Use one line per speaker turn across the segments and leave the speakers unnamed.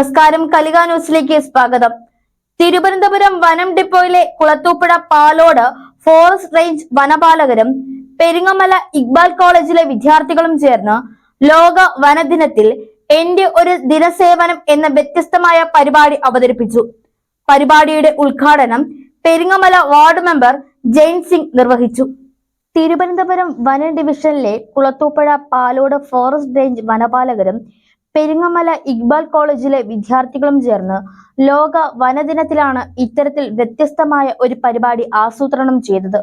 നമസ്കാരം. കലിക ന്യൂസിലേക്ക് സ്വാഗതം. തിരുവനന്തപുരം വനം ഡിപ്പോയിലെ കുളത്തൂപ്പുഴ പാലോട് ഫോറസ്റ്റ് റേഞ്ച് വനപാലകരും പെരിങ്ങമല ഇക്ബാൽ കോളേജിലെ വിദ്യാർത്ഥികളും ചേർന്ന് ലോക വനദിനത്തിൽ എന്റെ ഒരു ദിനസേവനം എന്ന വ്യത്യസ്തമായ പരിപാടി അവതരിപ്പിച്ചു. പരിപാടിയുടെ ഉദ്ഘാടനം പെരിങ്ങമല വാർഡ് മെമ്പർ ജെയിൻ സിംഗ് നിർവഹിച്ചു. തിരുവനന്തപുരം വന ഡിവിഷനിലെ കുളത്തൂപ്പുഴ പാലോട് ഫോറസ്റ്റ് റേഞ്ച് വനപാലകരും പെരിങ്ങമല ഇക്ബാൽ കോളേജിലെ വിദ്യാർത്ഥികളും ചേർന്ന് ലോക വനദിനത്തിലാണ് ഇത്തരത്തിൽ വ്യത്യസ്തമായ ഒരു പരിപാടി ആസൂത്രണം ചെയ്തത്.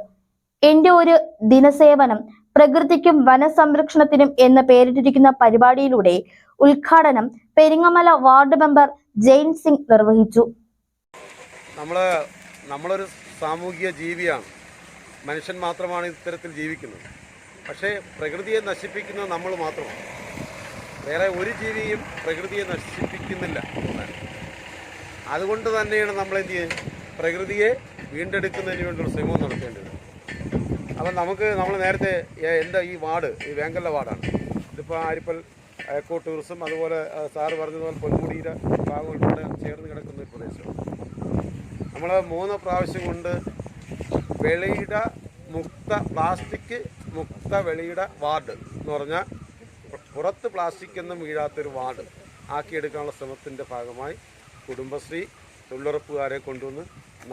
എന്റെ ഒരു ദിനസേവനം പ്രകൃതിക്കും വനസംരക്ഷണത്തിനും എന്ന് പേരിട്ടിരിക്കുന്ന പരിപാടിയിലൂടെ ഉദ്ഘാടനം പെരിങ്ങമല വാർഡ് മെമ്പർ ജെയിൻ സിംഗ് നിർവഹിച്ചു.
നമ്മൾ നമ്മളൊരു സാമൂഹിക ജീവിയാണ്. മനുഷ്യൻ മാത്രമാണ് ഇത്തരത്തിൽ ജീവിക്കുന്നത്. പക്ഷേ പ്രകൃതിയെ നശിപ്പിക്കുന്നത് നമ്മൾ മാത്രമാണ്. വേറെ ഒരു ജീവിയും പ്രകൃതിയെ നശിപ്പിക്കുന്നില്ല. അതുകൊണ്ട് തന്നെയാണ് നമ്മൾ എന്ത് ചെയ്യുന്നത്? പ്രകൃതിയെ വീണ്ടെടുക്കുന്നതിന് വേണ്ടിയുള്ള ശ്രമം നടത്തേണ്ടത്. അപ്പം നമുക്ക് നമ്മൾ നേരത്തെ എന്താ ഈ വാർഡ് ഈ വേങ്കല്ല വാർഡാണ്. ഇതിപ്പോൾ ആരിപ്പൽ എക്കോ ടൂറിസം അതുപോലെ സാറ് പറഞ്ഞതുപോലെ പൊന്മുടിയുടെ ഭാഗം ഉൾപ്പെടെ ചേർന്ന് കിടക്കുന്ന ഒരു പ്രദേശമാണ് നമ്മൾ മൂന്ന് പ്രാവശ്യം കൊണ്ട് വെളിയിട മുക്ത പ്ലാസ്റ്റിക് മുക്ത വെളിയിട വാർഡ് എന്ന് പറഞ്ഞാൽ പുറത്ത് പ്ലാസ്റ്റിക് ഒന്നും വീഴാത്തൊരു വാർഡ് ആക്കിയെടുക്കാനുള്ള ശ്രമത്തിന്റെ ഭാഗമായി കുടുംബശ്രീ തൊഴിലുറപ്പുകാരെ കൊണ്ടുവന്ന്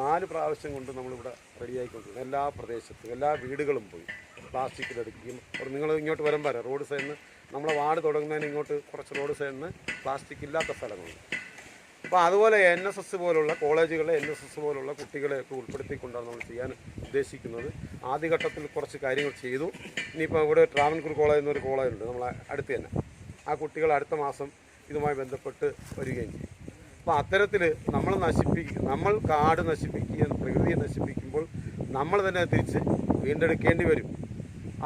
നാല് പ്രാവശ്യം കൊണ്ട് നമ്മളിവിടെ റെഡിയായിക്കൊണ്ടിരുന്നു എല്ലാ പ്രദേശത്തും എല്ലാ വീടുകളും പോയി പ്ലാസ്റ്റിക്കിലെടുക്കുകയും. അപ്പോൾ നിങ്ങൾ ഇങ്ങോട്ട് വരം വരാം റോഡ് സൈഡിൽ നിന്ന് നമ്മളെ വാർഡ് തുടങ്ങുന്നതിന് ഇങ്ങോട്ട് കുറച്ച് റോഡ് സൈഡിൽ നിന്ന് പ്ലാസ്റ്റിക് ഇല്ലാത്ത സ്ഥലങ്ങളുണ്ട്. അപ്പോൾ അതുപോലെ എൻ എസ് എസ് പോലുള്ള കോളേജുകളിലെ എൻ എസ് എസ് പോലുള്ള കുട്ടികളെയൊക്കെ ഉൾപ്പെടുത്തിക്കൊണ്ടാണ് നമ്മൾ ചെയ്യാൻ ഉദ്ദേശിക്കുന്നത്. ആദ്യഘട്ടത്തിൽ കുറച്ച് കാര്യങ്ങൾ ചെയ്തു. ഇനിയിപ്പോൾ ഇവിടെ ട്രാവൻകൂർ കോളേജ് എന്നൊരു കോളേജുണ്ട്. നമ്മളെ അടുത്ത് തന്നെ. ആ കുട്ടികൾ അടുത്ത മാസം ഇതുമായി ബന്ധപ്പെട്ട് വരികയും ചെയ്യും. അപ്പോൾ അത്തരത്തിൽ നമ്മൾ നശിപ്പിക്കുക നമ്മൾ കാട് നശിപ്പിക്കുകയും പ്രകൃതിയെ നശിപ്പിക്കുമ്പോൾ നമ്മൾ തന്നെ തിരിച്ച് വീണ്ടെടുക്കേണ്ടി വരും.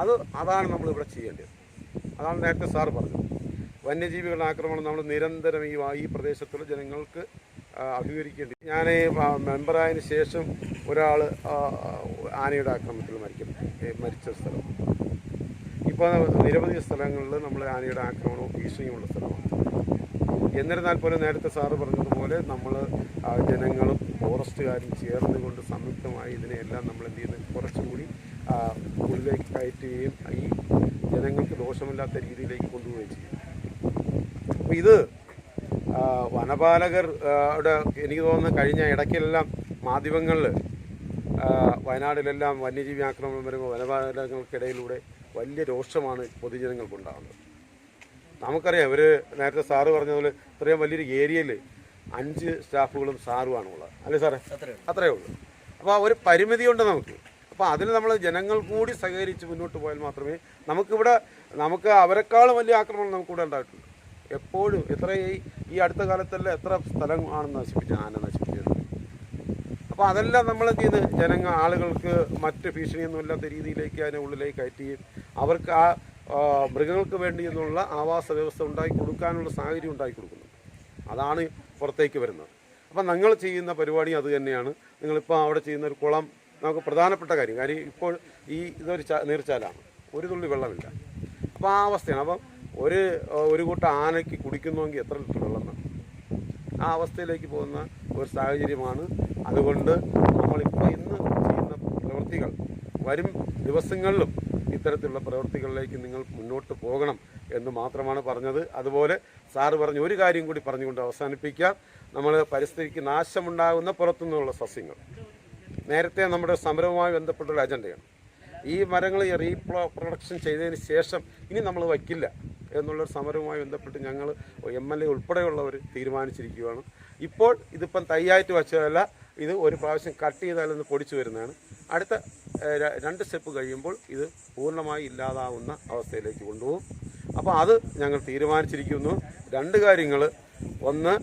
അത് അതാണ് നമ്മളിവിടെ ചെയ്യേണ്ടത്. അതാണ് നേരത്തെ സാറ് പറഞ്ഞത്. വന്യജീവികളുടെ ആക്രമണം നമ്മൾ നിരന്തരം ഈ ഈ പ്രദേശത്തുള്ള ജനങ്ങൾക്ക് അഭിമുഖീകരിക്കേണ്ടി ഞാൻ മെമ്പറായതിനു ശേഷം ഒരാൾ ആനയുടെ ആക്രമണത്തിൽ മരിക്കും മരിച്ച സ്ഥലം. ഇപ്പോൾ നിരവധി സ്ഥലങ്ങളിൽ നമ്മൾ ആനയുടെ ആക്രമണവും ഭീഷണിയുമുള്ള സ്ഥലമാണ്. എന്നിരുന്നാൽ പോലും നേരത്തെ സാറ് പറഞ്ഞതുപോലെ നമ്മൾ ജനങ്ങളും ഫോറസ്റ്റുകാരും ചേർന്ന് കൊണ്ട് സംയുക്തമായി ഇതിനെയെല്ലാം നമ്മൾ എന്ത് ചെയ്യുന്നത് കുറച്ചും കൂടി ഉള്ളിലേക്ക് കയറ്റുകയും ഈ ജനങ്ങൾക്ക് ദോഷമില്ലാത്ത രീതിയിലേക്ക് കൊണ്ടുപോവുകയും ചെയ്യും. അപ്പോൾ ഇത് വനപാലകർ എനിക്ക് തോന്നുന്നു കഴിഞ്ഞ ഇടയ്ക്കെല്ലാം മാധ്യമങ്ങളിൽ വയനാട്ടിലെല്ലാം വന്യജീവി ആക്രമണം വരുമ്പോൾ വനപാലങ്ങൾക്കിടയിലൂടെ വലിയ രോഷമാണ് പൊതുജനങ്ങൾക്കുണ്ടാകുന്നത്. നമുക്കറിയാം ഇവർ നേരത്തെ സാറ് പറഞ്ഞതുപോലെ ഇത്രയും വലിയൊരു ഏരിയയിൽ അഞ്ച് സ്റ്റാഫുകളും സാറുമാണ് ഉള്ളത്. അല്ലേ സാറേ? അത്രയേ ഉള്ളൂ. അപ്പോൾ ഒരു പരിമിതിയുണ്ട് നമുക്ക്. അപ്പോൾ അതിന് നമ്മൾ ജനങ്ങൾ കൂടി സഹകരിച്ച് മുന്നോട്ട് പോയാൽ മാത്രമേ നമുക്കിവിടെ നമുക്ക് അവരെക്കാളും വലിയ ആക്രമണം നമുക്കിവിടെ ഉണ്ടായിട്ടുണ്ട്. എപ്പോഴും എത്ര ഈ അടുത്ത കാലത്തെല്ലാം എത്ര സ്ഥലം ആണ് നശിപ്പിച്ചത് ആന നശിപ്പിച്ചത് അപ്പോൾ അതെല്ലാം നമ്മൾ എന്ത് ചെയ്യുന്നത് ജനങ്ങൾ ആളുകൾക്ക് മറ്റ് ഭീഷണിയൊന്നും ഇല്ലാത്ത രീതിയിലേക്ക് അതിനെ ഉള്ളിലേക്ക് കയറ്റുകയും അവർക്ക് ആ മൃഗങ്ങൾക്ക് വേണ്ടി എന്നുള്ള ആവാസ വ്യവസ്ഥ ഉണ്ടാക്കി കൊടുക്കാനുള്ള സാഹചര്യം ഉണ്ടാക്കി കൊടുക്കുന്നു. അതാണ് പുറത്തേക്ക് വരുന്നത്. അപ്പം നിങ്ങൾ ചെയ്യുന്ന പരിപാടി അത് തന്നെയാണ്. നിങ്ങളിപ്പോൾ അവിടെ ചെയ്യുന്ന ഒരു കുളം നമുക്ക് പ്രധാനപ്പെട്ട കാര്യം. കാര്യം ഇപ്പോൾ ഈ ഇതൊരു നീർച്ചാലാണ്. ഒരു തുള്ളി വെള്ളമില്ല. അപ്പോൾ ആ അവസ്ഥയാണ്. അപ്പം ഒരു ഒരു കൂട്ടം ആനയ്ക്ക് കുടിക്കുന്നുവെങ്കിൽ എത്ര ലിറ്റർ വെള്ളം ആ അവസ്ഥയിലേക്ക് പോകുന്ന ഒരു സാഹചര്യമാണ്. അതുകൊണ്ട് നമ്മളിപ്പോൾ ഇന്ന് ചെയ്യുന്ന പ്രവൃത്തികൾ വരും ദിവസങ്ങളിലും ഇത്തരത്തിലുള്ള പ്രവൃത്തികളിലേക്ക് നിങ്ങൾ മുന്നോട്ട് പോകണം എന്ന് മാത്രമാണ് പറഞ്ഞത്. അതുപോലെ സാറ് പറഞ്ഞ ഒരു കാര്യം കൂടി പറഞ്ഞുകൊണ്ട് അവസാനിപ്പിക്കാം. നമ്മൾ പരിസ്ഥിതിക്ക് നാശമുണ്ടാകുന്ന പുറത്തുനിന്നുള്ള സസ്യങ്ങൾ. നേരത്തെ നമ്മുടെ സമരവുമായി ബന്ധപ്പെട്ടൊരു അജണ്ടയാണ്. ഈ മരങ്ങൾ റീപ്രോ പ്രൊഡക്ഷൻ ചെയ്തതിന് ശേഷം ഇനി നമ്മൾ വയ്ക്കില്ല എന്നുള്ളൊരു സമരവുമായി ബന്ധപ്പെട്ട് ഞങ്ങൾ എം എൽ എ ഉൾപ്പെടെയുള്ളവർ തീരുമാനിച്ചിരിക്കുകയാണ്. ഇപ്പോൾ ഇതിപ്പം തയ്യായിട്ട് വെച്ചതല്ല ഇത് ഒരു പ്രാവശ്യം കട്ട് ചെയ്താൽ ഒന്ന് പൊടിച്ചു വരുന്നതാണ്. അടുത്ത രണ്ട് സ്റ്റെപ്പ് കഴിയുമ്പോൾ ഇത് പൂർണമായി ഇല്ലാതാവുന്ന അവസ്ഥയിലേക്ക് കൊണ്ടുപോകും. അപ്പോൾ അത് ഞങ്ങൾ തീരുമാനിച്ചിരിക്കുന്നു. രണ്ട് കാര്യങ്ങൾ. ഒന്ന്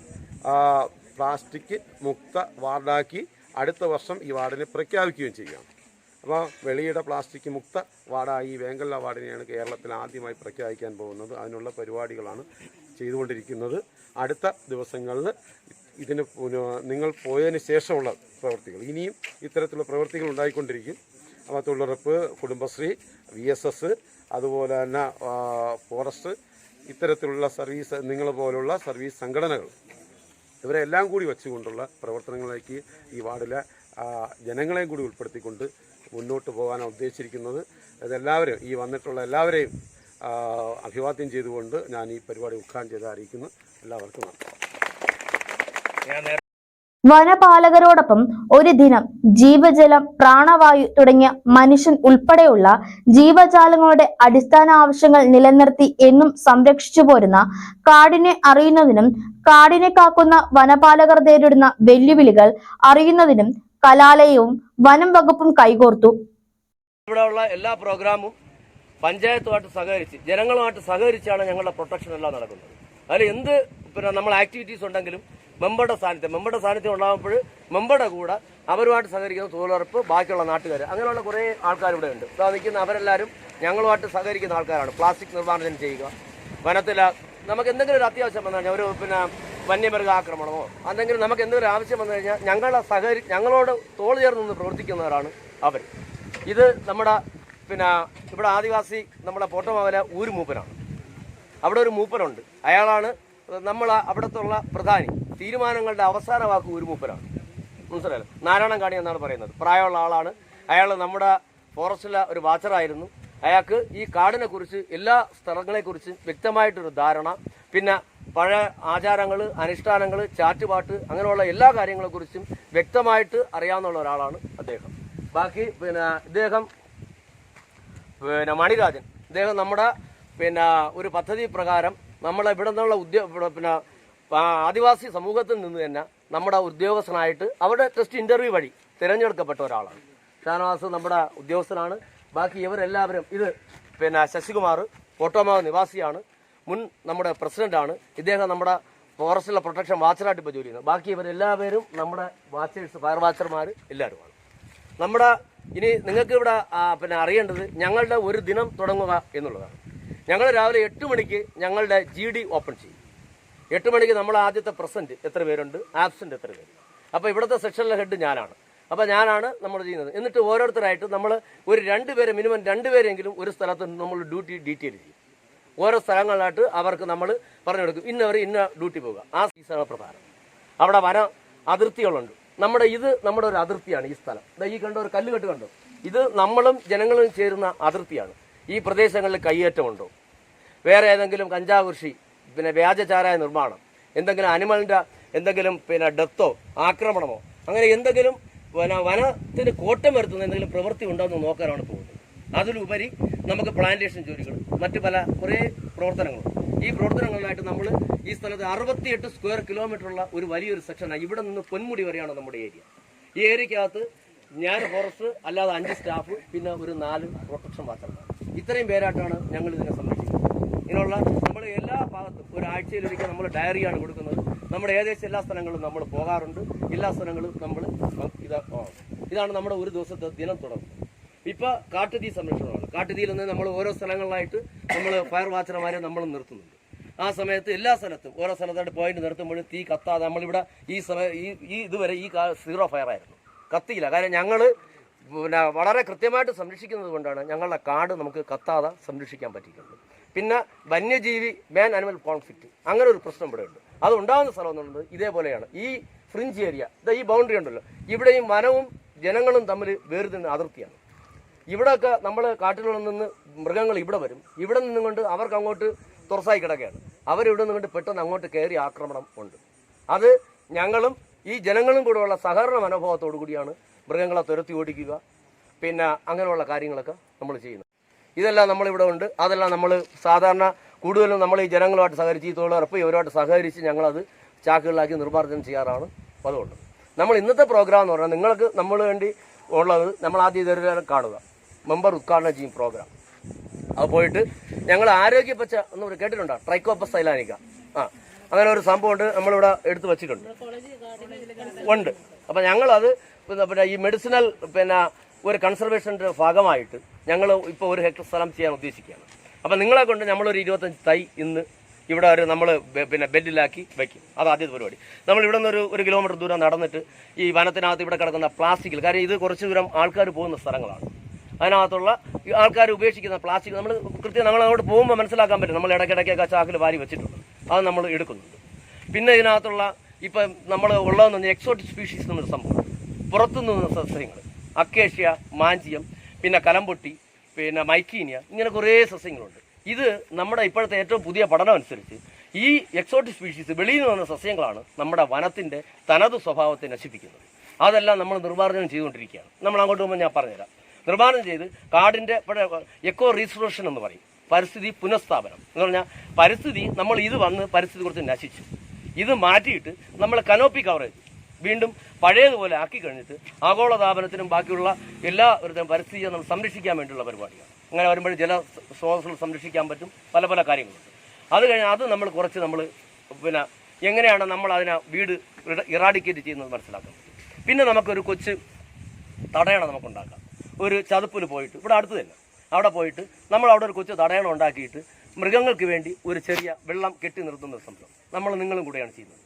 പ്ലാസ്റ്റിക് മുക്ത വാർഡാക്കി അടുത്ത വർഷം ഈ വാർഡിനെ പ്രഖ്യാപിക്കുകയും ചെയ്യാം. അപ്പോൾ വെളിയുടെ പ്ലാസ്റ്റിക് മുക്ത വാർഡായി വേങ്കല്ല വാർഡിനെയാണ് കേരളത്തിൽ ആദ്യമായി പ്രഖ്യാപിക്കാൻ പോകുന്നത്. അതിനുള്ള പരിപാടികളാണ് ചെയ്തുകൊണ്ടിരിക്കുന്നത്. അടുത്ത ദിവസങ്ങളിൽ ഇതിന് നിങ്ങൾ പോയതിന് ശേഷമുള്ള പ്രവൃത്തികൾ ഇനിയും ഇത്തരത്തിലുള്ള പ്രവൃത്തികൾ ഉണ്ടായിക്കൊണ്ടിരിക്കും. അപ്പോൾ തൊഴിലുറപ്പ് കുടുംബശ്രീ വി എസ് എസ് അതുപോലെ തന്നെ ഫോറസ്റ്റ് ഇത്തരത്തിലുള്ള സർവീസ് നിങ്ങൾ പോലുള്ള സർവീസ് സംഘടനകൾ. ഇവരെല്ലാം കൂടി വച്ചുകൊണ്ടുള്ള പ്രവർത്തനങ്ങളിലേക്ക് ഈ വാർഡിലെ ജനങ്ങളെയും കൂടി ഉൾപ്പെടുത്തിക്കൊണ്ട് മുന്നോട്ട് പോകാനാണ് ഉദ്ദേശിച്ചിരിക്കുന്നത്. ഇതെല്ലാവരും ഈ വന്നിട്ടുള്ള എല്ലാവരെയും അഭിവാദ്യം ചെയ്തുകൊണ്ട് ഞാൻ ഈ പരിപാടി ഉദ്ഘാടനം ചെയ്ത് അറിയിക്കുന്നു. എല്ലാവർക്കും നന്ദി.
വനപാലകരോടൊപ്പം ഒരു ദിനം ജീവജലം പ്രാണവായു തുടങ്ങിയ മനുഷ്യൻ ഉൾപ്പെടെയുള്ള ജീവജാലങ്ങളുടെ അടിസ്ഥാന ആവശ്യങ്ങൾ നിലനിർത്തി എന്നും സംരക്ഷിച്ചു പോരുന്ന കാടിനെ അറിയുന്നതിനും കാടിനെ കാക്കുന്ന വനപാലകർ നേരിടുന്ന വെല്ലുവിളികൾ അറിയുന്നതിനും കലാലയവും വനം വകുപ്പും കൈകോർത്തു.
ഇവിടെയുള്ള എല്ലാ പ്രോഗ്രാമും പഞ്ചായത്തുമായിട്ട് സഹകരിച്ച് ജനങ്ങളുമായിട്ട് സഹകരിച്ചാണ് ഞങ്ങളുടെ പ്രൊട്ടക്ഷൻ എല്ലാം നടക്കുന്നത്. അതിൽ എന്ത് പിന്നെ നമ്മൾ ആക്ടിവിറ്റീസ് ഉണ്ടെങ്കിലും മെമ്പറുടെ സാന്നിധ്യം മെമ്പറുടെ സാന്നിധ്യം ഉണ്ടാകുമ്പോൾ മെമ്പറുടെ കൂടെ അവരുമായിട്ട് സഹകരിക്കുന്ന തൊഴിലുറപ്പ് ബാക്കിയുള്ള നാട്ടുകാർ അങ്ങനെയുള്ള കുറേ ആൾക്കാർ ഇവിടെ ഉണ്ട്. ഇപ്പോൾ നിൽക്കുന്ന അവരെല്ലാവരും ഞങ്ങളുമായിട്ട് സഹകരിക്കുന്ന ആൾക്കാരാണ്. പ്ലാസ്റ്റിക് നിർമ്മാർജനം ചെയ്യുക വനത്തിൽ നമുക്ക് എന്തെങ്കിലും ഒരു അത്യാവശ്യം വന്നു കഴിഞ്ഞാൽ ഒരു പിന്നെ വന്യമൃഗ ആക്രമണമോ എന്തെങ്കിലും നമുക്ക് എന്തെങ്കിലും ആവശ്യം വന്നു കഴിഞ്ഞാൽ ഞങ്ങളെ സഹകരി ഞങ്ങളോട് തോൾ ചേർന്ന് നിന്ന് പ്രവർത്തിക്കുന്നവരാണ് അവർ. ഇത് നമ്മുടെ പിന്നെ ഇവിടെ ആദിവാസി നമ്മുടെ പോട്ടമാവല ഊരുമൂപ്പനാണ്. അവിടെ ഒരു മൂപ്പനുണ്ട്. അയാളാണ് നമ്മൾ അവിടത്തുള്ള പ്രധാനി. തീരുമാനങ്ങളുടെ അവസാന വാക്ക് ഊരുമൂപ്പനാണ് മനസ്സിലായല്ലോ? നാരായണൻ കാണി എന്നാണ് പറയുന്നത്. പ്രായമുള്ള ആളാണ്. അയാൾ നമ്മുടെ ഫോറസ്റ്റിലെ ഒരു വാച്ചറായിരുന്നു. അയാൾക്ക് ഈ കാടിനെ കുറിച്ച് എല്ലാ സ്ഥലങ്ങളെക്കുറിച്ച് വ്യക്തമായിട്ടൊരു ധാരണ. പിന്നെ പഴയ ആചാരങ്ങൾ അനുഷ്ഠാനങ്ങൾ ചാറ്റുപാട്ട് അങ്ങനെയുള്ള എല്ലാ കാര്യങ്ങളെക്കുറിച്ചും വ്യക്തമായിട്ട് അറിയാവുന്ന ഒരാളാണ് അദ്ദേഹം. ബാക്കി പിന്നെ ഇദ്ദേഹം പിന്നെ മണിരാജൻ. ഇദ്ദേഹം നമ്മുടെ പിന്നെ ഒരു പദ്ധതി പ്രകാരം നമ്മളെ ഇവിടെ നിന്നുള്ള ഉദ്യോഗ പിന്നെ ആദിവാസി സമൂഹത്തിൽ നിന്ന് തന്നെ നമ്മുടെ ഉദ്യോഗസ്ഥനായിട്ട് അവിടെ ടെസ്റ്റ് ഇന്റർവ്യൂ വഴി തിരഞ്ഞെടുക്കപ്പെട്ട ഒരാളാണ്. ഷാനവാസ് നമ്മുടെ ഉദ്യോഗസ്ഥനാണ്. ബാക്കി ഇവരെല്ലാവരും ഇത് പിന്നെ ശശികുമാർ ഓട്ടോമാവ് നിവാസിയാണ്. മുൻ നമ്മുടെ പ്രസിഡന്റാണ് ഇദ്ദേഹം നമ്മുടെ ഫോറസ്റ്റിലെ പ്രൊട്ടക്ഷൻ വാച്ചറായിട്ട് ഇപ്പോൾ ജോലി ചെയ്യുന്നത് ബാക്കി ഇവരെല്ലാവരും നമ്മുടെ വാച്ചേഴ്സ് ഫയർ വാച്ചർമാർ എല്ലാവരുമാണ്. നമ്മുടെ ഇനി നിങ്ങൾക്ക് ഇവിടെ പിന്നെ അറിയേണ്ടത് ഞങ്ങളുടെ ഒരു ദിനം തുടങ്ങുക എന്നുള്ളതാണ്. ഞങ്ങൾ രാവിലെ എട്ട് മണിക്ക് ഞങ്ങളുടെ ജി ഓപ്പൺ ചെയ്യും. എട്ട് മണിക്ക് നമ്മൾ ആദ്യത്തെ പ്രസന്റ് എത്ര പേരുണ്ട്? ആബ്സെന്റ് എത്ര പേര്? അപ്പോൾ ഇവിടുത്തെ സെക്ഷനിലെ ഹെഡ് ഞാനാണ്. അപ്പോൾ ഞാനാണ് നമ്മൾ ചെയ്യുന്നത്. എന്നിട്ട് ഓരോരുത്തരായിട്ട് നമ്മൾ ഒരു രണ്ട് പേരെ മിനിമം രണ്ട് പേരെങ്കിലും ഒരു സ്ഥലത്ത് നമ്മൾ ഡ്യൂട്ടി ഡീറ്റെയിൽ ചെയ്യും. ഓരോ സ്ഥലങ്ങളിലായിട്ട് അവർക്ക് നമ്മൾ പറഞ്ഞു കൊടുക്കും. ഇന്നവർ ഇന്ന ഡ്യൂട്ടി പോവുക. ആ സീസണ പ്രധാനം അവിടെ വന അതിർത്തികളുണ്ട്. നമ്മുടെ ഇത് നമ്മുടെ ഒരു അതിർത്തിയാണ് ഈ സ്ഥലം. ഈ കണ്ട ഒരു കല്ലുകെട്ട് കണ്ടു? ഇത് നമ്മളും ജനങ്ങളും ചേരുന്ന അതിർത്തിയാണ്. ഈ പ്രദേശങ്ങളിൽ കയ്യേറ്റമുണ്ടോ? വേറെ ഏതെങ്കിലും കഞ്ചാവ് കൃഷി പിന്നെ വ്യാജചാരായ നിർമ്മാണം. എന്തെങ്കിലും അനിമലിന്റെ എന്തെങ്കിലും പിന്നെ ഡെത്തോ ആക്രമണമോ അങ്ങനെ എന്തെങ്കിലും പിന്നെ വനത്തിന് കോട്ടം വരുത്തുന്ന എന്തെങ്കിലും പ്രവൃത്തി ഉണ്ടോ എന്ന് നോക്കാനാണ് പോകുന്നത്. അതിലുപരി നമുക്ക് പ്ലാന്റേഷൻ ജോലികൾ മറ്റു പല കുറേ പ്രവർത്തനങ്ങളുണ്ട് ഈ പ്രവർത്തനങ്ങളിലായിട്ട് നമ്മൾ ഈ സ്ഥലത്ത് അറുപത്തിയെട്ട് സ്ക്വയർ കിലോമീറ്റർ ഉള്ള ഒരു വലിയൊരു സെക്ഷനാണ് ഇവിടെ നിന്ന് പൊന്മുടി വരെയാണ് നമ്മുടെ ഏരിയ ഈ ഏരിയക്കകത്ത് ഞാൻ ഫോറസ്റ്റ് അല്ലാതെ അഞ്ച് സ്റ്റാഫ് പിന്നെ ഒരു നാല് പ്രൊട്ടക്ഷൻ വാച്ചർമാർ ഇത്രയും പേരായിട്ടാണ് ഞങ്ങൾ ഇതിനെ സംരക്ഷിക്കുന്നത്. ഇതിനുള്ള നമ്മൾ ഭാഗത്തും ഒരാഴ്ചയിലൊരിക്കൽ നമ്മൾ ഡയറിയാണ് കൊടുക്കുന്നത്. നമ്മുടെ ഏകദേശം എല്ലാ സ്ഥലങ്ങളും നമ്മൾ പോകാറുണ്ട്. എല്ലാ സ്ഥലങ്ങളും നമ്മൾ ഇത് ഇതാണ് നമ്മുടെ ഒരു ദിവസത്തെ ദിനം തുടങ്ങുന്നത്. ഇപ്പൊ കാട്ടുതീ സംരക്ഷണമാണ്. കാട്ടുതീയിൽ നിന്ന് നമ്മൾ ഓരോ സ്ഥലങ്ങളിലായിട്ട് നമ്മൾ ഫയർ വാച്ചർമാരെ നമ്മൾ നിർത്തുന്നുണ്ട്. ആ സമയത്ത് എല്ലാ സ്ഥലത്തും ഓരോ സ്ഥലത്തായിട്ട് പോയിന്റ് നിർത്തുമ്പോഴും തീ കത്താതെ നമ്മളിവിടെ ഈ സമയം ഈ ഈ ഇതുവരെ ഈ സീറോ ഫയർ ആയിരുന്നു. കത്തിയില്ല. കാരണം ഞങ്ങൾ പിന്നെ വളരെ കൃത്യമായിട്ട് സംരക്ഷിക്കുന്നത് കൊണ്ടാണ് ഞങ്ങളുടെ കാട് നമുക്ക് കത്താതെ സംരക്ഷിക്കാൻ പറ്റിയിട്ടുള്ളത്. പിന്നെ വന്യജീവി മാൻ അനിമൽ കോൺഫ്ലിക്റ്റ് അങ്ങനെ ഒരു പ്രശ്നം ഇവിടെ ഉണ്ട് അത് ഉണ്ടാകുന്ന സ്ഥലം എന്നുള്ളത് ഇതേപോലെയാണ്. ഈ ഫ്രിഞ്ച് ഏരിയ ഇതാ ഈ ബൗണ്ടറി ഉണ്ടല്ലോ. ഇവിടെയും വനവും ജനങ്ങളും തമ്മിൽ വേർതിരിഞ്ഞ അതിർത്തിയാണ്. ഇവിടെയൊക്കെ നമ്മൾ കാട്ടിലുള്ള നിന്ന് മൃഗങ്ങൾ ഇവിടെ വരും. ഇവിടെ നിന്നുകൊണ്ട് അവർക്ക് അങ്ങോട്ട് തുറസായി കിടക്കുകയാണ്. അവരിവിടെ നിന്നുകൊണ്ട് പെട്ടെന്ന് അങ്ങോട്ട് കയറി ആക്രമണം ഉണ്ട്. അത് ഞങ്ങളും ഈ ജനങ്ങളും കൂടെയുള്ള സഹകരണ മനോഭാവത്തോടു കൂടിയാണ് മൃഗങ്ങളെ തുരത്തി ഓടിക്കുക. പിന്നെ അങ്ങനെയുള്ള കാര്യങ്ങളൊക്കെ നമ്മൾ ചെയ്യുന്നത്. ഇതെല്ലാം നമ്മളിവിടെ ഉണ്ട്. അതെല്ലാം നമ്മൾ സാധാരണ കൂടുതലും നമ്മൾ ഈ ജനങ്ങളുമായിട്ട് സഹകരിച്ച് ഈ തൊഴിലുറപ്പ് ഇവരുമായിട്ട് സഹകരിച്ച് ഞങ്ങളത് ചാക്കുകളിലാക്കി നിർമ്മാർജനം ചെയ്യാറാണ് അതുകൊണ്ട് നമ്മൾ ഇന്നത്തെ പ്രോഗ്രാം എന്ന് പറഞ്ഞാൽ നിങ്ങൾക്ക് നമ്മൾ വേണ്ടി ഉള്ളത് നമ്മൾ ആദ്യം ഇതൊരു കാണുക. മെമ്പർ ഉദ്ഘാടനം ചെയ്യും പ്രോഗ്രാം അത് പോയിട്ട് ഞങ്ങൾ ആരോഗ്യ പച്ച എന്ന് ഒരു കേട്ടിട്ടുണ്ടോ? ട്രൈക്കോപ്പ സൈലാനിക്ക ആ അങ്ങനെ ഒരു സംഭവം ഉണ്ട് നമ്മളിവിടെ എടുത്തു വച്ചിട്ടുണ്ട്. ഉണ്ട്. അപ്പം ഞങ്ങളത് പിന്നെ ഈ മെഡിസിനൽ പിന്നെ ഒരു കൺസർവേഷന്റെ ഭാഗമായിട്ട് ഞങ്ങൾ ഇപ്പോൾ ഒരു ഹെക്ടർ സ്ഥലം ചെയ്യാൻ ഉദ്ദേശിക്കുകയാണ്. അപ്പം നിങ്ങളെ കൊണ്ട് നമ്മളൊരു ഇരുപത്തഞ്ച് തൈ ഇന്ന് ഇവിടെ ഒരു നമ്മൾ പിന്നെ ബെഡിലാക്കി വയ്ക്കും അത് ആദ്യത്തെ പരിപാടി. നമ്മൾ ഇവിടെ നിന്ന് ഒരു ഒരു കിലോമീറ്റർ ദൂരം നടന്നിട്ട് ഈ വനത്തിനകത്ത് ഇവിടെ കിടക്കുന്ന പ്ലാസ്റ്റിക്കിൽ കാര്യം ഇത് കുറച്ച് ദൂരം ആൾക്കാർ പോകുന്ന സ്ഥലങ്ങളാണ്. അതിനകത്തുള്ള ആൾക്കാർ ഉപേക്ഷിക്കുന്ന പ്ലാസ്റ്റിക് നമ്മൾ കൃത്യം നമ്മൾ അങ്ങോട്ട് പോകുമ്പോൾ മനസ്സിലാക്കാൻ പറ്റും. നമ്മൾ ഇടയ്ക്കിടയ്ക്കൊക്കെ ചാക്കിൽ വാരി വെച്ചിട്ടുണ്ട്. അത് നമ്മൾ എടുക്കുന്നുണ്ട്. പിന്നെ ഇതിനകത്തുള്ള ഇപ്പം നമ്മൾ ഉള്ളതെന്ന് പറഞ്ഞാൽ എക്സോട്ടിക് സ്പീഷീസ് എന്നൊരു സംഭവം. പുറത്തുനിന്ന് സസ്യങ്ങൾ അക്കേഷ്യ മാഞ്ചിയം പിന്നെ കലംപൊട്ടി പിന്നെ മൈക്കീനിയ ഇങ്ങനെ കുറേ സസ്യങ്ങളുണ്ട്. ഇത് നമ്മുടെ ഇപ്പോഴത്തെ ഏറ്റവും പുതിയ പഠനം അനുസരിച്ച് ഈ എക്സോട്ടിക് സ്പീഷീസ് വെളിയിൽ നിന്ന് വന്ന സസ്യങ്ങളാണ് നമ്മുടെ വനത്തിന്റെ തനത് സ്വഭാവത്തെ നശിപ്പിക്കുന്നത്. അതെല്ലാം നമ്മൾ നിർമ്മാർജനം ചെയ്തുകൊണ്ടിരിക്കുകയാണ്. നമ്മൾ അങ്ങോട്ട് പോകുമ്പോൾ ഞാൻ പറഞ്ഞുതരാം. നിർമ്മാർജനം ചെയ്ത് കാടിന്റെ എക്കോ റീസ്റ്റോറേഷൻ എന്ന് പറയും. പരിസ്ഥിതി പുനഃസ്ഥാപനം എന്ന് പറഞ്ഞാൽ പരിസ്ഥിതി നമ്മൾ ഇത് വന്ന് പരിസ്ഥിതി കുറച്ച് നശിച്ചു. ഇത് മാറ്റിയിട്ട് നമ്മൾ കനോപ്പി കവറേജ് വീണ്ടും പഴയതുപോലെ ആക്കി കഴിഞ്ഞിട്ട് ആഗോളതാപനത്തിനും ബാക്കിയുള്ള എല്ലാ ഒരു പരിസ്ഥിതിയെ നമ്മൾ സംരക്ഷിക്കാൻ വേണ്ടിയുള്ള പരിപാടിയാണ്. അങ്ങനെ വരുമ്പോൾ ജല സ്രോതസ്സുകൾ സംരക്ഷിക്കാൻ പറ്റും പല പല കാര്യങ്ങളുണ്ട്. അത് കഴിഞ്ഞാൽ അത് നമ്മൾ കുറച്ച് നമ്മൾ പിന്നെ എങ്ങനെയാണ് നമ്മൾ അതിനെ വീട് ഇറാഡിക്കേറ്റ് ചെയ്യുന്നത് മനസ്സിലാക്കുന്നത്. പിന്നെ നമുക്കൊരു കൊച്ച് തടയണം നമുക്കുണ്ടാക്കാം. ഒരു ചതുപ്പിൽ പോയിട്ട് ഇവിടെ അടുത്ത് തന്നെ. അവിടെ പോയിട്ട് നമ്മൾ അവിടെ ഒരു കൊച്ച് തടയണ ഉണ്ടാക്കിയിട്ട് മൃഗങ്ങൾക്ക് വേണ്ടി ഒരു ചെറിയ വെള്ളം കെട്ടി നിർത്തുന്ന സംഭവം. നമ്മൾ നിങ്ങളും കൂടെയാണ് ചെയ്യുന്നത്.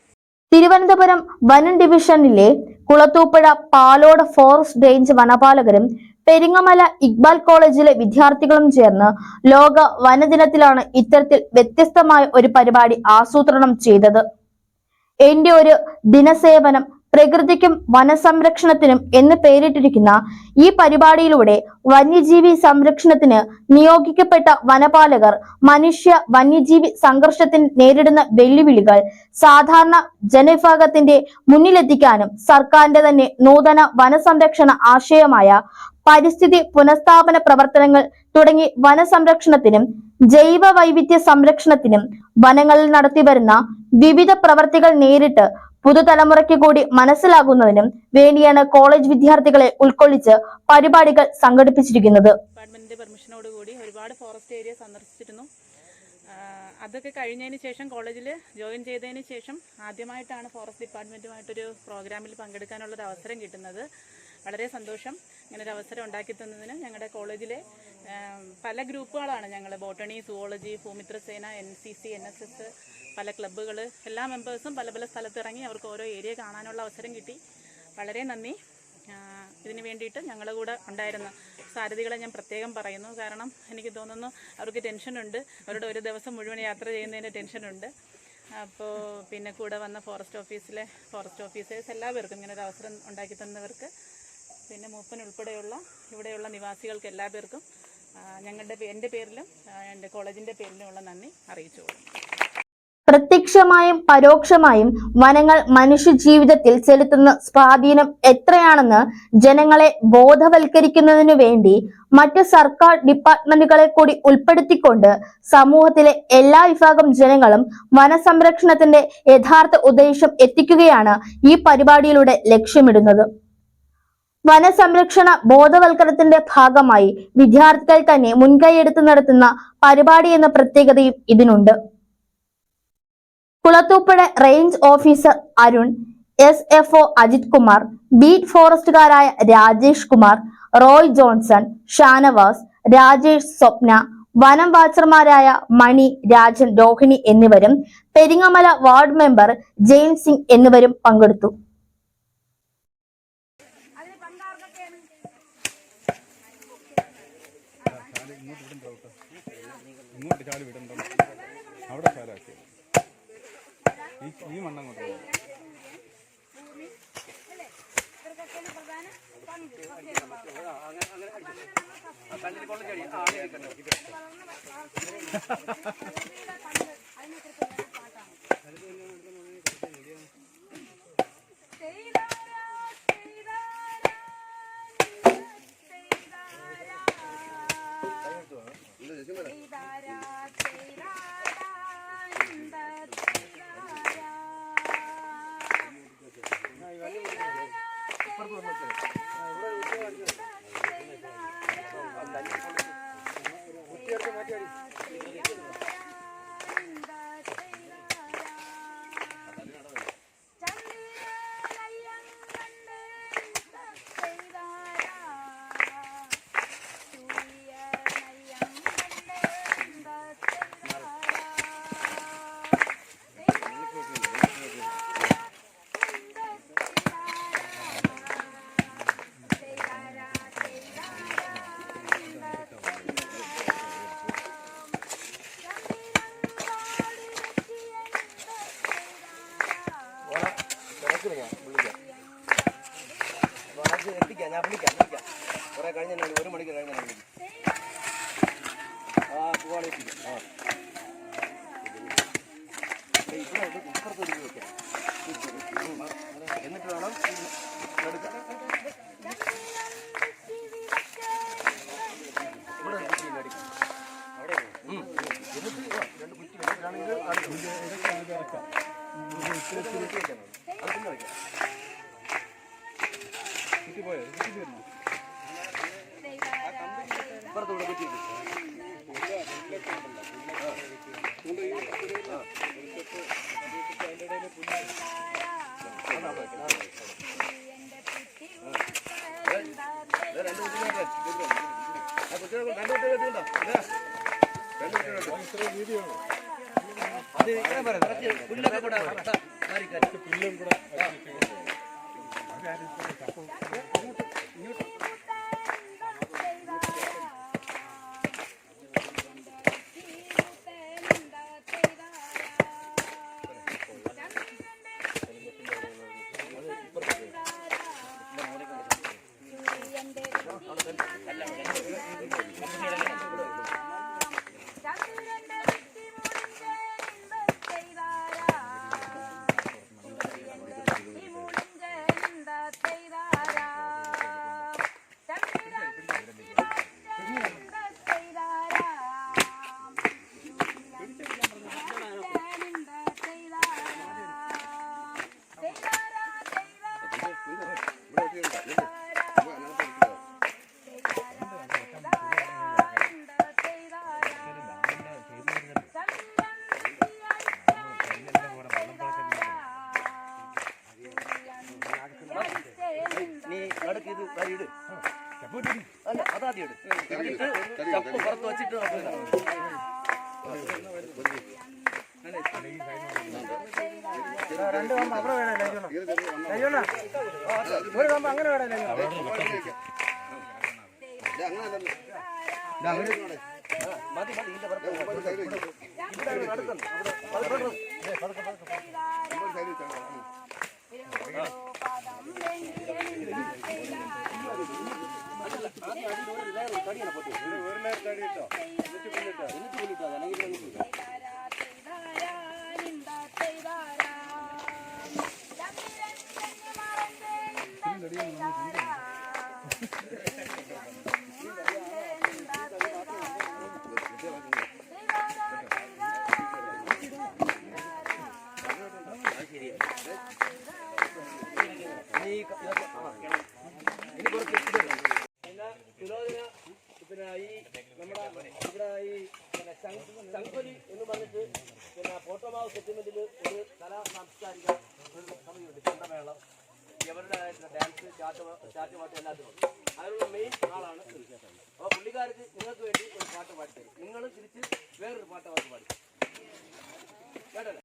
തിരുവനന്തപുരം വനം ഡിവിഷനിലെ കുളത്തൂപ്പുഴ പാലോട് ഫോറസ്റ്റ് റേഞ്ച് വനപാലകരും പെരിങ്ങമല ഇക്ബാൽ കോളേജിലെ വിദ്യാർത്ഥികളും ചേർന്ന് ലോക വനദിനത്തിലാണ് ഇത്തരത്തിൽ വ്യത്യസ്തമായ ഒരു പരിപാടി ആസൂത്രണം ചെയ്തത്. എന്റെ ഒരു ദിനസേവനം പ്രകൃതിക്കും വനസംരക്ഷണത്തിനും എന്ന് പേരിട്ടിരിക്കുന്ന ഈ പരിപാടിയിലൂടെ വന്യജീവി സംരക്ഷണത്തിന് നിയോഗിക്കപ്പെട്ട വനപാലകർ മനുഷ്യ വന്യജീവി സംഘർഷത്തിന് നേരിടുന്ന വെല്ലുവിളികൾ സാധാരണ ജനവിഭാഗത്തിന്റെ മുന്നിലെത്തിക്കാനും സർക്കാരിന്റെ തന്നെ നൂതന വനസംരക്ഷണ ആശയമായ പരിസ്ഥിതി പുനഃസ്ഥാപന പ്രവർത്തനങ്ങൾ തുടങ്ങി വനസംരക്ഷണത്തിനും ജൈവ വൈവിധ്യ സംരക്ഷണത്തിനും വനങ്ങളിൽ നടത്തിവരുന്ന വിവിധ പ്രവർത്തികൾ നേരിട്ട് പുതുതലമുറയ്ക്ക് കൂടി മനസ്സിലാകുന്നതിനും വേണ്ടിയാണ് കോളേജ് വിദ്യാർത്ഥികളെ ഉൾക്കൊള്ളിച്ച് പരിപാടികൾ സംഘടിപ്പിച്ചിരിക്കുന്നത്.
ഡിപ്പാർട്ട്മെന്റിന്റെ കൂടി ഒരുപാട് ഫോറസ്റ്റ് ഏരിയ സന്ദർശിച്ചിരുന്നു. അതൊക്കെ കഴിഞ്ഞതിന് ശേഷം കോളേജിൽ ജോയിൻ ചെയ്തതിന് ശേഷം ആദ്യമായിട്ടാണ് ഫോറസ്റ്റ് ഡിപ്പാർട്ട്മെന്റുമായിട്ടൊരു പ്രോഗ്രാമിൽ പങ്കെടുക്കാനുള്ളൊരു അവസരം കിട്ടുന്നത്. വളരെ സന്തോഷം ഇങ്ങനെ ഒരു അവസരം ഉണ്ടാക്കി തന്നതിന് ഞങ്ങളുടെ കോളേജിലെ പല ഗ്രൂപ്പുകളാണ് ഞങ്ങൾ botany zoology Bhoomithrasena N C C N S S പല ക്ലബ്ബുകൾ എല്ലാ മെമ്പേഴ്സും പല പല സ്ഥലത്തിറങ്ങി അവർക്ക് ഓരോ ഏരിയ കാണാനുള്ള അവസരം കിട്ടി. വളരെ നന്ദി. ഇതിനു വേണ്ടിയിട്ട് ഞങ്ങളുടെ കൂടെ ഉണ്ടായിരുന്ന സാരഥികളെ ഞാൻ പ്രത്യേകം പറയുന്നു. കാരണം എനിക്ക് തോന്നുന്നു അവർക്ക് ടെൻഷനുണ്ട്. അവരുടെ ഒരു ദിവസം മുഴുവൻ യാത്ര ചെയ്യുന്നതിന്റെ ടെൻഷനുണ്ട്. അപ്പോൾ പിന്നെ കൂടെ വന്ന ഫോറസ്റ്റ് ഓഫീസിലെ ഫോറസ്റ്റ് ഓഫീസേഴ്സ് എല്ലാവർക്കും ഇങ്ങനെ ഒരു അവസരം ഉണ്ടാക്കി തന്നവർക്ക് പിന്നെ മൂപ്പൻ ഉൾപ്പെടെയുള്ള ഇവിടെയുള്ള നിവാസികൾക്ക് എല്ലാ പേർക്കും ഞങ്ങളുടെ എന്റെ പേരിലും എന്റെ കോളേജിന്റെ പേരിലുമുള്ള നന്ദി അറിയിച്ചുകൊള്ളുന്നു.
പ്രത്യക്ഷമായും പരോക്ഷമായും വനങ്ങൾ മനുഷ്യ ജീവിതത്തിൽ ചെലുത്തുന്ന സ്വാധീനം എത്രയാണെന്ന് ജനങ്ങളെ ബോധവൽക്കരിക്കുന്നതിനു വേണ്ടി മറ്റ് സർക്കാർ ഡിപ്പാർട്ട്മെന്റുകളെ കൂടി ഉൾപ്പെടുത്തിക്കൊണ്ട് സമൂഹത്തിലെ എല്ലാ വിഭാഗം ജനങ്ങളും വനസംരക്ഷണത്തിന്റെ യഥാർത്ഥ ഉദ്ദേശം എത്തിക്കുകയാണ് ഈ പരിപാടിയിലൂടെ ലക്ഷ്യമിടുന്നത്. വനസംരക്ഷണ ബോധവൽക്കരണത്തിന്റെ ഭാഗമായി വിദ്യാർത്ഥികൾ തന്നെ മുൻകൈയെടുത്ത് നടത്തുന്ന പരിപാടി എന്ന പ്രത്യേകതയും ഇതിനുണ്ട്. Kulathupuzha range officer Arun S F O Ajith Kumar beat ഫോറസ്റ്റുകാരായ Rajesh Kumar Roy Johnson Shanavas Rajesh Swapna വനം വാച്ചർമാരായ മണി രാജൻ രോഹിണി എന്നിവരും Peringamala ward member James Singh എന്നിവരും പങ്കെടുത്തു.
ഇനി മണ്ണം കൊണ്ടുപോകും അങ്ങനെ വിളിച്ചു ഞാൻ
വിളിക്കാം എത്തിക്കാം ഞാൻ വിളിക്കാം വിളിക്കാം. കുറേ കഴിഞ്ഞ ഒരു മണിക്ക് കഴിഞ്ഞ ആ പോവാളെ ആ. എന്നിട്ട് വേണം
ഇത്ര വീഡിയോ ആണ്
അത് ഇങ്ങനെ പറയാം. കുറച്ച് പുല്ലൊക്കെ കൂടെ.
പുല്ലും കൂടെ
thương bạn മതി മതി ഇതിന്റെ പുറത്ത് ഇവിടെ നടുക്കുണ്ട് ഇവിടെ